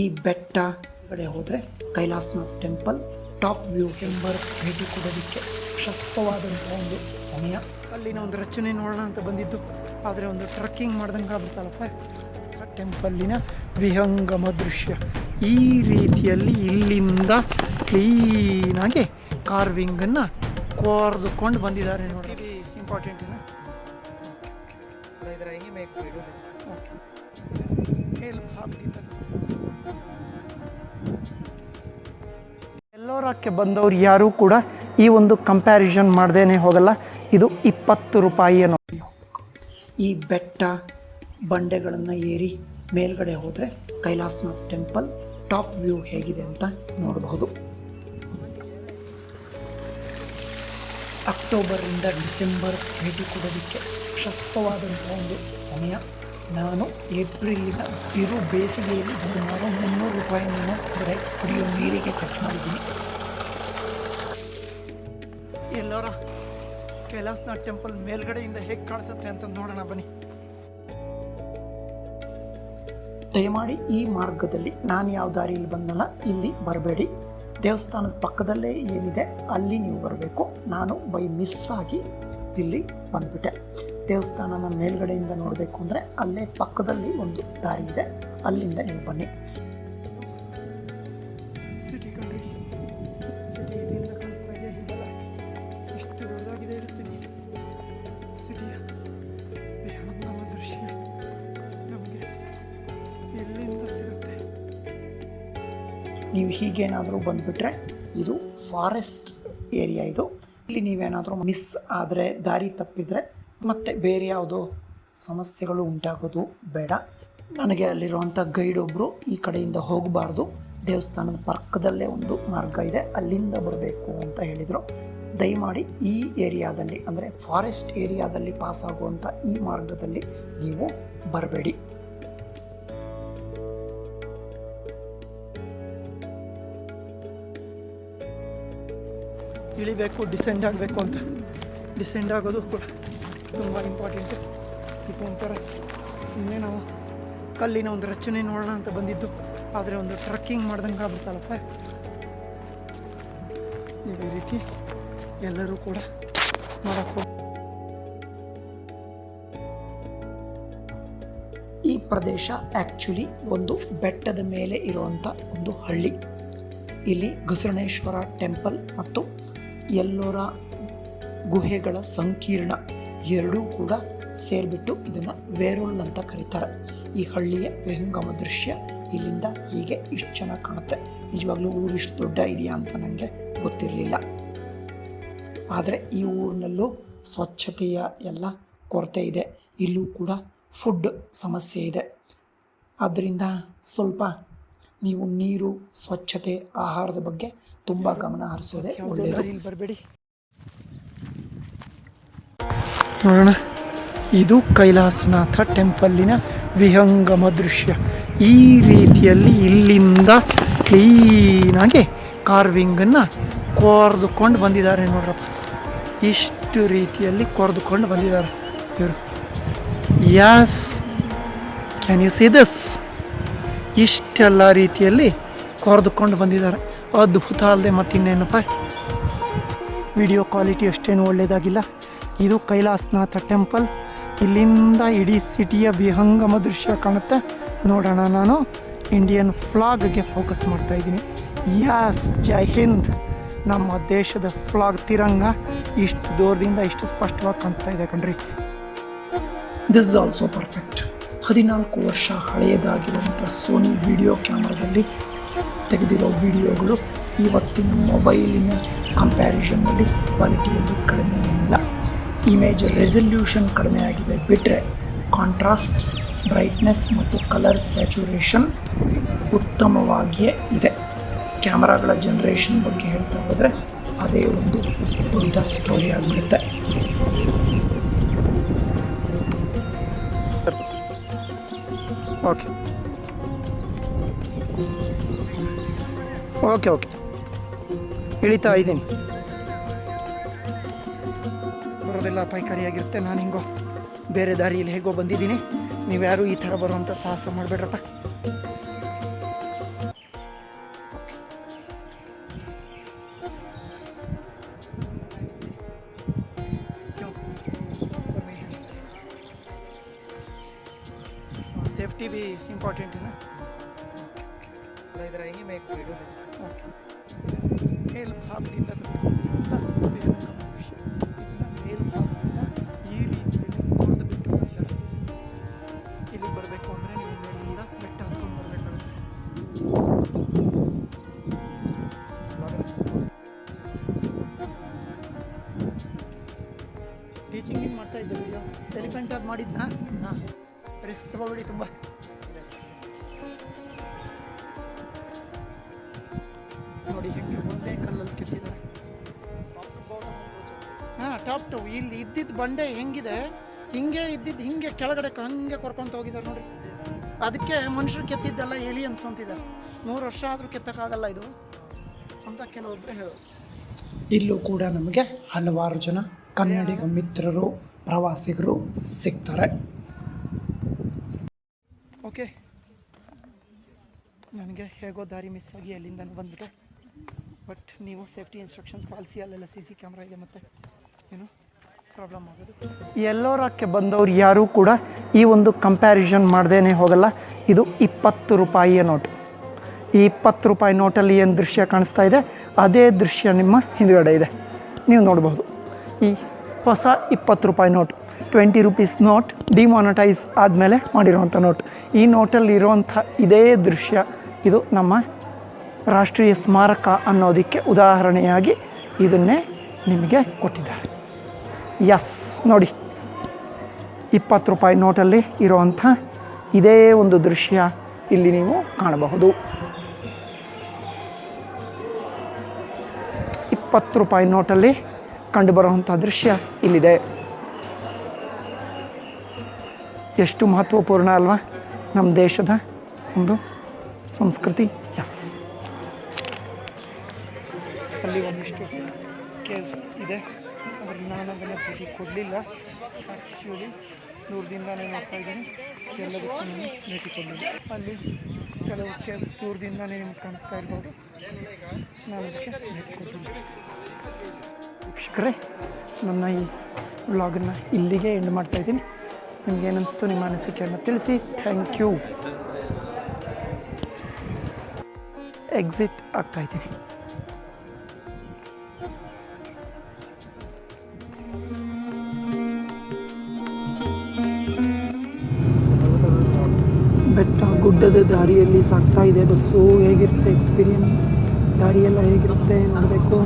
ಈ ಬೆಟ್ಟ ಕಡೆ ಹೋದರೆ ಕೈಲಾಸನಾಥ್ ಟೆಂಪಲ್ ಟಾಪ್ ವ್ಯೂ ಎಂಬರ್ ಭೇಟಿ ಕೊಡೋದಕ್ಕೆ ಪ್ರಶಸ್ತವಾದಂಥ ಒಂದು ಸಮಯ. ಅಲ್ಲಿನ ಒಂದು ರಚನೆ ನೋಡೋಣ ಅಂತ ಬಂದಿದ್ದು. ಆದರೆ ಒಂದು ಟ್ರಕ್ಕಿಂಗ್ ಮಾಡ್ದಂಗೆ ಆಗ್ಬಿಡ್ತಲ್ಲಪ್ಪ. ಟೆಂಪಲ್ಲಿನ ವಿಹಂಗಮ ದೃಶ್ಯ. ಈ ರೀತಿಯಲ್ಲಿ ಇಲ್ಲಿಂದ ಕ್ಲೀನಾಗಿ ಕಾರ್ವಿಂಗನ್ನು ಕೋರ್ದುಕೊಂಡು ಬಂದಿದ್ದಾರೆ ನೋಡಿ. ಇಂಪಾರ್ಟೆಂಟ್ ಇದೆ ಎಲ್ಲೋರಕ್ಕೆ ಬಂದವ್ರು ಯಾರೂ ಕೂಡ ಈ ಒಂದು ಕಂಪ್ಯಾರಿಸನ್ ಮಾಡ್ದೇನೆ ಹೋಗಲ್ಲ. ಇದು ಇಪ್ಪತ್ತು ಏನೋ ಈ ಬೆಟ್ಟ ಬಂಡೆಗಳನ್ನು ಏರಿ ಮೇಲ್ಗಡೆ ಹೋದರೆ ಕೈಲಾಸನಾಥ್ ಟೆಂಪಲ್ ಟಾಪ್ ವ್ಯೂ ಹೇಗಿದೆ ಅಂತ ನೋಡಬಹುದು. ಅಕ್ಟೋಬರಿಂದ ಡಿಸೆಂಬರ್ ಭೇಟಿ ಕೊಡೋದಕ್ಕೆ ಪ್ರಶಸ್ತವಾದಂಥ ಒಂದು ಸಮಯ. ನಾನು ಏಪ್ರಿಲಿನ ಬಿರು ಬೇಸಿಗೆಯಲ್ಲಿ ಸುಮಾರು ಮುನ್ನೂರು ರೂಪಾಯಿಯನ್ನು ಬರೀ ಕುಡಿಯೋ ನೀರಿಗೆ ಖರ್ಚು ಮಾಡಿದ್ದೀನಿ. ಎಲ್ಲರ, ಕೈಲಾಸನಾಥ್ ಟೆಂಪಲ್ ಮೇಲ್ಗಡೆಯಿಂದ ಹೇಗೆ ಕಾಣಿಸುತ್ತೆ ಅಂತ ನೋಡೋಣ ಬನ್ನಿ. ದಯಮಾಡಿ ಈ ಮಾರ್ಗದಲ್ಲಿ ನಾನು ಯಾವ ದಾರಿಯಲ್ಲಿ ಬಂದಲ್ಲ, ಇಲ್ಲಿ ಬರಬೇಡಿ. ದೇವಸ್ಥಾನದ ಪಕ್ಕದಲ್ಲೇ ಏನಿದೆ, ಅಲ್ಲಿ ನೀವು ಬರಬೇಕು. ನಾನು ಬೈ ಮಿಸ್ ಆಗಿ ಇಲ್ಲಿ ಬಂದುಬಿಟ್ಟೆ. ದೇವಸ್ಥಾನನ ಮೇಲ್ಗಡೆಯಿಂದ ನೋಡಬೇಕು ಅಂದರೆ ಅಲ್ಲೇ ಪಕ್ಕದಲ್ಲಿ ಒಂದು ದಾರಿ ಇದೆ. ಅಲ್ಲಿಂದ ನೀವು ಬನ್ನಿ. ನೀವು ಹೀಗೇನಾದರೂ ಬಂದುಬಿಟ್ರೆ ಇದು ಫಾರೆಸ್ಟ್ ಏರಿಯಾ ಇದು. ಇಲ್ಲಿ ನೀವೇನಾದರೂ ಮಿಸ್ ಆದರೆ, ದಾರಿ ತಪ್ಪಿದರೆ ಮತ್ತೆ ಬೇರೆ ಯಾವುದೋ ಸಮಸ್ಯೆಗಳು ಉಂಟಾಗೋದು ಬೇಡ. ನನಗೆ ಅಲ್ಲಿರುವಂಥ ಗೈಡ್ ಒಬ್ಬರು ಈ ಕಡೆಯಿಂದ ಹೋಗಬಾರ್ದು. ದೇವಸ್ಥಾನದ ಪಕ್ಕದಲ್ಲೇ ಒಂದು ಮಾರ್ಗ ಇದೆ, ಅಲ್ಲಿಂದ ಬರಬೇಕು ಅಂತ ಹೇಳಿದರು. ದಯಮಾಡಿ ಈ ಏರಿಯಾದಲ್ಲಿ, ಅಂದರೆ ಫಾರೆಸ್ಟ್ ಏರಿಯಾದಲ್ಲಿ ಪಾಸ್ ಆಗುವಂಥ ಈ ಮಾರ್ಗದಲ್ಲಿ ನೀವು ಬರಬೇಡಿ. ಇಳಿಬೇಕು ಡಿಸೆಂಡ್ ಆಗಬೇಕು ಅಂತ. ಡಿಸೆಂಡ್ ಆಗೋದು ಕೂಡ ತುಂಬ ಇಂಪಾರ್ಟೆಂಟು ಇದು ಒಂಥರ ಸುಮ್ಮನೆ ನಾವು ಕಲ್ಲಿನ ಒಂದು ರಚನೆ ನೋಡೋಣ ಅಂತ ಬಂದಿದ್ದು. ಆದರೆ ಒಂದು ಟ್ರಕ್ಕಿಂಗ್ ಮಾಡ್ದಂಗೆ ಆಗ್ಬಿಡ್ತಲ್ಲಪ್ಪ. ಈ ರೀತಿ ಎಲ್ಲರೂ ಕೂಡ ಮಾಡೋಕ್ಕೆ ಈ ಪ್ರದೇಶ ಆ್ಯಕ್ಚುಲಿ ಒಂದು ಬೆಟ್ಟದ ಮೇಲೆ ಇರುವಂಥ ಒಂದು ಹಳ್ಳಿ. ಇಲ್ಲಿ ಘಸರಣೇಶ್ವರ ಟೆಂಪಲ್ ಮತ್ತು ಎಲ್ಲೋರ ಗುಹೆಗಳ ಸಂಕೀರ್ಣ ಎರಡೂ ಕೂಡ ಸೇರಿಬಿಟ್ಟು ಇದನ್ನು ವೇರುಲ್ ಅಂತ ಕರೀತಾರೆ. ಈ ಹಳ್ಳಿಯ ವಿಹಂಗಮ ದೃಶ್ಯ ಇಲ್ಲಿಂದ ಹೀಗೆ ಇಷ್ಟು ಚೆನ್ನಾಗಿ ಕಾಣುತ್ತೆ. ನಿಜವಾಗ್ಲೂ ಊರು ಇಷ್ಟು ದೊಡ್ಡ ಇದೆಯಾ ಅಂತ ನನಗೆ ಗೊತ್ತಿರಲಿಲ್ಲ. ಆದರೆ ಈ ಊರಿನಲ್ಲೂ ಸ್ವಚ್ಛತೆಯ ಎಲ್ಲ ಕೊರತೆ ಇದೆ. ಇಲ್ಲೂ ಕೂಡ ಫುಡ್ ಸಮಸ್ಯೆ ಇದೆ. ಆದ್ದರಿಂದ ಸ್ವಲ್ಪ ನೀವು ನೀರು ಸ್ವಚ್ಛತೆ ಆಹಾರದ ಬಗ್ಗೆ ತುಂಬ ಗಮನ ಹರಿಸೋದೆ ಒಳ್ಳೆಯದು. ಬರಬೇಡಿ. ನೋಡೋಣ. ಇದು ಕೈಲಾಸನಾಥ ಟೆಂಪಲ್ಲಿನ ವಿಹಂಗಮ ದೃಶ್ಯ. ಈ ರೀತಿಯಲ್ಲಿ ಇಲ್ಲಿಂದ ಕ್ಲೀನಾಗಿ ಕಾರ್ವಿಂಗನ್ನು ಕೊರೆದುಕೊಂಡು ಬಂದಿದ್ದಾರೆ ನೋಡ್ರಪ್ಪ. ಇಷ್ಟು ರೀತಿಯಲ್ಲಿ ಕೊರೆದುಕೊಂಡು ಬಂದಿದ್ದಾರೆ ಇವರು. Yes can you see this ಇಷ್ಟೆಲ್ಲ ರೀತಿಯಲ್ಲಿ ಕೊರೆದುಕೊಂಡು ಬಂದಿದ್ದಾರೆ. ಅದ್ಭುತ ಅಲ್ಲದೆ ಮತ್ತಿನ್ನೇನಪ್ಪ ವಿಡಿಯೋ ಕ್ವಾಲಿಟಿ ಅಷ್ಟೇನು ಒಳ್ಳೆಯದಾಗಿಲ್ಲ ಇದು ಕೈಲಾಸನಾಥ ಟೆಂಪಲ್. ಇಲ್ಲಿಂದ ಇಡೀ ಸಿಟಿಯ ವಿಹಂಗಮ ದೃಶ್ಯ ಕಾಣುತ್ತೆ. ನೋಡೋಣ ನಾನು. ಇಂಡಿಯನ್ ಫ್ಲಾಗ್ಗೆ ಫೋಕಸ್ ಮಾಡ್ತಾ ಇದ್ದೀನಿ. ಯಾಸ್ ಜೈ ಹಿಂದ್. ನಮ್ಮ ದೇಶದ ಫ್ಲಾಗ್ ತಿರಂಗ ಇಷ್ಟು ದೂರದಿಂದ ಇಷ್ಟು ಸ್ಪಷ್ಟವಾಗಿ ಕಾಣ್ತಾ ಇದೆ ಕಣ್ರಿ. ದಿಸ್ ಇಸ್ ಆಲ್ಸೋ ಪರ್ಫೆಕ್ಟ್ ಹದಿನಾಲ್ಕು ವರ್ಷ ಹಳೆಯದಾಗಿರುವಂಥ ಸೋನಿ ವಿಡಿಯೋ ಕ್ಯಾಮ್ರಾದಲ್ಲಿ ತೆಗೆದಿರೋ ವಿಡಿಯೋಗಳು ಇವತ್ತಿನ ಮೊಬೈಲಿನ ಕಂಪ್ಯಾರಿಸನ್ನಲ್ಲಿ ಕ್ವಾಲಿಟಿಯಲ್ಲಿ ಕಡಿಮೆ ಏನಿಲ್ಲ. ಇಮೇಜ್ ರೆಸಲ್ಯೂಷನ್ ಕಡಿಮೆ ಆಗಿದೆ ಬಿಟ್ಟರೆ ಕಾಂಟ್ರಾಸ್ಟ್ ಬ್ರೈಟ್ನೆಸ್ ಮತ್ತು ಕಲರ್ ಸ್ಯಾಚುರೇಷನ್ ಉತ್ತಮವಾಗಿಯೇ ಇದೆ. ಕ್ಯಾಮರಾಗಳ ಜನ್ರೇಷನ್ ಬಗ್ಗೆ ಹೇಳ್ತಾ ಹೋದರೆ ಅದೇ ಒಂದು ದೊಡ್ಡ ಸ್ಟೋರಿ ಆಗಿಬಿಡುತ್ತೆ ಓಕೆ ಓಕೆ ಓಕೆ ಇಳಿತಾ ಇದ್ದೀನಿ. ಬರೋದೆಲ್ಲ ಅಪಾಯಕಾರಿಯಾಗಿರುತ್ತೆ. ನಾನು ಹಿಂಗೋ ಬೇರೆ ದಾರಿಯಲ್ಲಿ ಹೇಗೋ ಬಂದಿದ್ದೀನಿ. ನೀವು ಯಾರೂ ಈ ಥರ ಬರುವಂಥ ಸಾಹಸ ಮಾಡಬೇಡ್ರಪ್ಪ. ಸೇಫ್ಟಿ ಬಿ ಇಂಪಾರ್ಟೆಂಟ್ ಇನ ಇದರ ಹಿಂಗೆ ಮೇಕ್ ಇಡೋದು ಮೇಲ್ ಮೇಲ್ಭಾಗದಿಂದ ತೆಗೆದುಕೊಂಡಿರುವಂಥ ವಿಹಂಗಮ ದೃಶ್ಯ ಇದನ್ನು ಮೇಲ್ಭಾಗದಿಂದ ಈ ರೀತಿಯಲ್ಲಿ ಕುರಿದು ಬಿಟ್ಟು ಬಂದಿದ್ದಾರೆ ಇಲ್ಲಿ ಬರಬೇಕು ಅಂದರೆ ನೀವು ಮೇಲಿಂದ ಬೆಟ್ಟ ಹತ್ಕೊಂಡು ಬರಬೇಕಾಗುತ್ತೆ. ಟೀಚಿಂಗ್ ಏನು ಮಾಡ್ತಾ ಇದ್ದೆ ಎಲಿಫೆಂಟ್ ಅದು ಮಾಡಿದ್ನಾ? ಹಾಂ ರಿಸ್ಕ್ ತಗೋಬೇಡಿ ತುಂಬ ನೋಡಿ, ಹೆಂಗೆ ಒಂದೇ ಕಲ್ಲಲ್ಲಿ ಕೆತ್ತಿದ್ದಾರೆ. ಹಾಂ ಟಾಪ್ ಟು ಇಲ್ಲಿ ಇದ್ದಿದ್ದ ಬಂಡೆ ಹೆಂಗಿದೆ? ಹಿಂಗೆ ಇದ್ದಿದ್ದು ಹಿಂಗೆ ಕೆಳಗಡೆ ಹಂಗೆ ಕೊರ್ಕೊಂತ ಹೋಗಿದ್ದಾರೆ ನೋಡಿ. ಅದಕ್ಕೆ ಮನುಷ್ಯರು ಕೆತ್ತಿದ್ದೆಲ್ಲ ಏಲಿಯನ್ಸ್ ಅಂತಿದ್ದಾರೆ ನೂರು ವರ್ಷ ಆದರೂ ಕೆತ್ತಕ್ಕಾಗಲ್ಲ ಇದು. ಅಂತ ಕೆಲವೊಬ್ಬರು ಹೇಳೋದು ಇಲ್ಲೂ ಕೂಡ ನಮಗೆ ಹಲವಾರು ಜನ ಕನ್ನಡಿಗ ಮಿತ್ರರು, ಪ್ರವಾಸಿಗರು ಸಿಗ್ತಾರೆ. ಓಕೆ. ನನಗೆ ಹೇಗೋ ದಾರಿ ಮಿಸ್ ಆಗಿ ಅಲ್ಲಿಂದ ಬಂದ್ಬಿಟ್ಟೆ. ಬಟ್ ನೀವು ಸೇಫ್ಟಿ ಇನ್ಸ್ಟ್ರಕ್ಷನ್ಸ್ ಪಾಲಿಸಿ ಅಲ್ಲೆಲ್ಲ ಸಿ ಸಿ ಕ್ಯಾಮ್ರಾ ಇದೆ ಮತ್ತು, ಏನು ಪ್ರಾಬ್ಲಮ್ ಆಗೋದು. ಎಲ್ಲೋರಕ್ಕೆ ಬಂದವ್ರು ಯಾರೂ ಕೂಡ ಈ ಒಂದು ಕಂಪ್ಯಾರಿಸನ್ ಮಾಡ್ದೇ ಹೋಗಲ್ಲ. ಇದು ಇಪ್ಪತ್ತು ರೂಪಾಯಿಯ ನೋಟು ಈ ಇಪ್ಪತ್ತು ರೂಪಾಯಿ ನೋಟಲ್ಲಿ ಏನು ದೃಶ್ಯ ಕಾಣಿಸ್ತಾ ಇದೆ? ಅದೇ ದೃಶ್ಯ ನಿಮ್ಮ ಹಿಂದುಗಡೆ ಇದೆ. ನೀವು ನೋಡ್ಬೋದು. ಈ ಹೊಸ ಇಪ್ಪತ್ತು ರೂಪಾಯಿ note twenty rupees note demonetise ಆದಮೇಲೆ ಮಾಡಿರುವಂಥ ನೋಟ್. ಈ ನೋಟಲ್ಲಿ ಇರುವಂಥ ಇದೇ ದೃಶ್ಯ, ಇದು ನಮ್ಮ ರಾಷ್ಟ್ರೀಯ ಸ್ಮಾರಕ ಅನ್ನೋದಕ್ಕೆ ಉದಾಹರಣೆಯಾಗಿ ಇದನ್ನೇ ನಿಮಗೆ ಕೊಟ್ಟಿದ್ದಾರೆ. ಎಸ್ ನೋಡಿ. ಇಪ್ಪತ್ತು ರೂಪಾಯಿ ನೋಟಲ್ಲಿ ಇರುವಂಥ ಇದೇ ಒಂದು ದೃಶ್ಯ ಇಲ್ಲಿ ನೀವು ಕಾಣಬಹುದು. ಇಪ್ಪತ್ತು ರೂಪಾಯಿ ನೋಟಲ್ಲಿ ಕಂಡುಬರುವಂಥ ದೃಶ್ಯ ಇಲ್ಲಿದೆ. ಎಷ್ಟು ಮಹತ್ವಪೂರ್ಣ ಅಲ್ವಾ? ನಮ್ಮ ದೇಶದ ಒಂದು ಸಂಸ್ಕೃತಿ. ಎಸ್ ಅಲ್ಲಿ ಒಂದಿಷ್ಟು ಕೇಸ್ ಇದೆ. ಆದರೆ ನಾನು ಅದನ್ನು ಭೇಟಿ ಕೊಡಲಿಲ್ಲ. ಆ್ಯಕ್ಚುಲಿ ದೂರದಿಂದಲೇ ನೋಡ್ತಾ ಇದ್ದೀನಿ. ಎಲ್ಲದಕ್ಕೂ ನಾನು ಭೇಟಿ ಕೊಡಲಿಲ್ಲ. ಅಲ್ಲಿ ಕೆಲವು ಕೇಸ್ ದೂರದಿಂದಲೇ ನಿಮ್ಗೆ ಕಾಣಿಸ್ತಾ ಇರ್ಬೋದು. ನಾನು ಅದಕ್ಕೆ ಭೇಟಿ ಕೊಡ್ತೀನಿ. ವೀಕ್ಷಕರೇ ನನ್ನ ಈ ವ್ಲಾಗನ್ನು ಇಲ್ಲಿಗೆ ಎಂಡ್ ಮಾಡ್ತಾ ಇದ್ದೀನಿ ನಿಮ್ಗೆ ಏನನ್ನಿಸ್ತು ನಿಮ್ಮ ಅನಿಸಿಕೆಯನ್ನು ತಿಳಿಸಿ. ಥ್ಯಾಂಕ್ ಯು ಎಕ್ಸಿಟ್ ಆಗ್ತಾ ಇದ್ದೀನಿ. ಬೆಟ್ಟ ಗುಡ್ಡದ ದಾರಿಯಲ್ಲಿ ಸಾಗ್ತಾ ಇದೆ. ಬಸ್ಸು ಹೇಗಿರುತ್ತೆ? ಎಕ್ಸ್ಪೀರಿಯನ್ಸ್ ದಾರಿಯೆಲ್ಲ ಹೇಗಿರುತ್ತೆ? ನೋಡಬೇಕು.